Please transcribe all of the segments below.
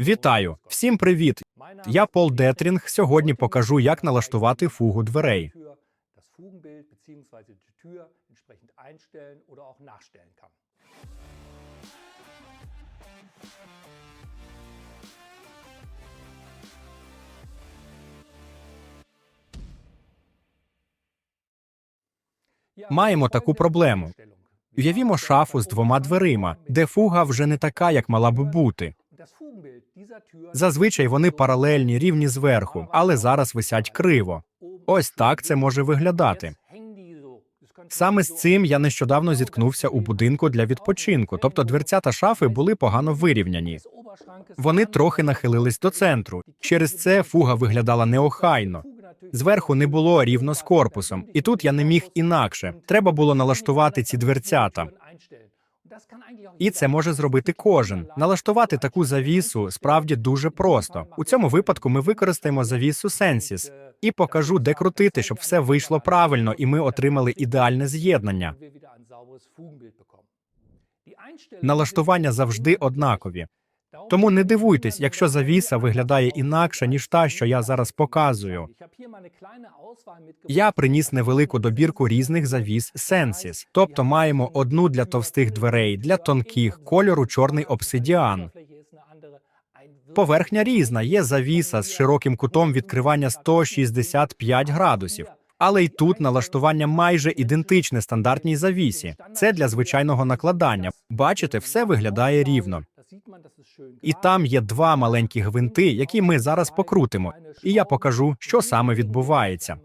Вітаю! Всім привіт! Я Пол Детрінг. Сьогодні покажу, як налаштувати фугу дверей. Маємо таку проблему. Уявімо шафу з двома дверима, де фуга вже не така, як мала би бути. Зазвичай вони паралельні, рівні зверху, але зараз висять криво. Ось так це може виглядати. Саме з цим я нещодавно зіткнувся у будинку для відпочинку, тобто дверцята шафи були погано вирівняні. Вони трохи нахилились до центру. Через це фуга виглядала неохайно. Зверху не було рівно з корпусом, і тут я не міг інакше. Треба було налаштувати ці дверцята. І це може зробити кожен. Налаштувати таку завісу справді дуже просто. У цьому випадку ми використаємо завісу Sensis і покажу, де крутити, щоб все вийшло правильно, і ми отримали ідеальне з'єднання. Налаштування завжди однакові. Тому не дивуйтесь, якщо завіса виглядає інакше, ніж та, що я зараз показую. Я приніс невелику добірку різних завіс Sensis, тобто маємо одну для товстих дверей, для тонких, кольору чорний обсидіан. Поверхня різна, є завіса з широким кутом відкривання 165 градусів. Але й тут налаштування майже ідентичне стандартній завісі. Це для звичайного накладання. Бачите, все виглядає рівно. І там є два маленькі гвинти, які ми зараз покрутимо. І я покажу, що саме відбувається.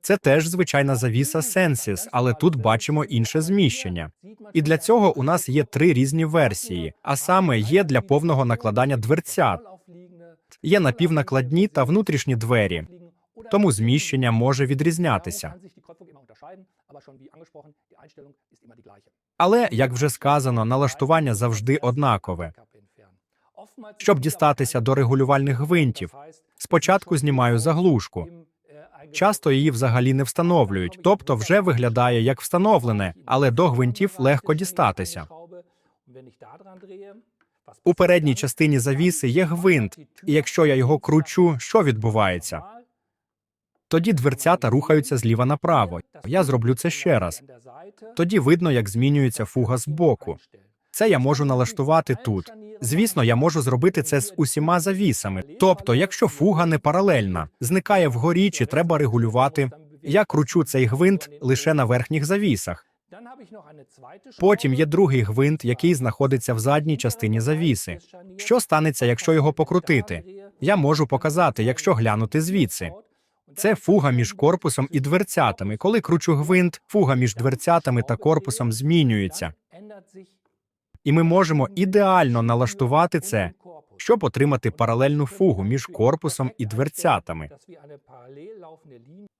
Це теж звичайна завіса Sensis, але тут бачимо інше зміщення. І для цього у нас є три різні версії, а саме є для повного накладання дверцят, є напівнакладні та внутрішні двері. Тому зміщення може відрізнятися. Але, як вже сказано, налаштування завжди однакове. Щоб дістатися до регулювальних гвинтів, спочатку знімаю заглушку. Часто її взагалі не встановлюють, тобто вже виглядає як встановлене, але до гвинтів легко дістатися. У передній частині завіси є гвинт, і якщо я його кручу, що відбувається? Тоді дверцята рухаються зліва направо. Я зроблю це ще раз. Тоді видно, як змінюється фуга з боку. Це я можу налаштувати тут. Звісно, я можу зробити це з усіма завісами. Тобто, якщо фуга не паралельна, зникає вгорі чи треба регулювати. Я кручу цей гвинт лише на верхніх завісах. Потім є другий гвинт, який знаходиться в задній частині завіси. Що станеться, якщо його покрутити? Я можу показати, якщо глянути звідси. Це фуга між корпусом і дверцятами. Коли кручу гвинт, фуга між дверцятами та корпусом змінюється. І ми можемо ідеально налаштувати це, щоб отримати паралельну фугу між корпусом і дверцятами.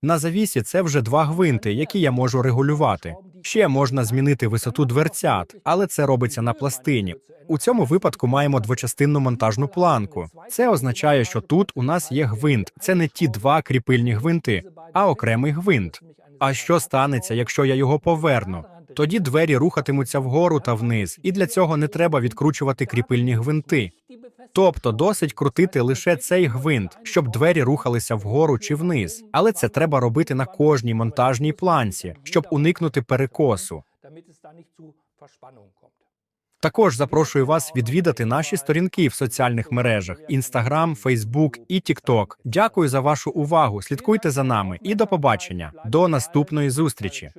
На завісі це вже два гвинти, які я можу регулювати. Ще можна змінити висоту дверцят, але це робиться на пластині. У цьому випадку маємо двочастинну монтажну планку. Це означає, що тут у нас є гвинт. Це не ті два кріпильні гвинти, а окремий гвинт. А що станеться, якщо я його поверну? Тоді двері рухатимуться вгору та вниз, і для цього не треба відкручувати кріпильні гвинти. Тобто досить крутити лише цей гвинт, щоб двері рухалися вгору чи вниз. Але це треба робити на кожній монтажній планці, щоб уникнути перекосу. Також запрошую вас відвідати наші сторінки в соціальних мережах: Instagram, Facebook і TikTok. Дякую за вашу увагу. Слідкуйте за нами і до побачення. До наступної зустрічі.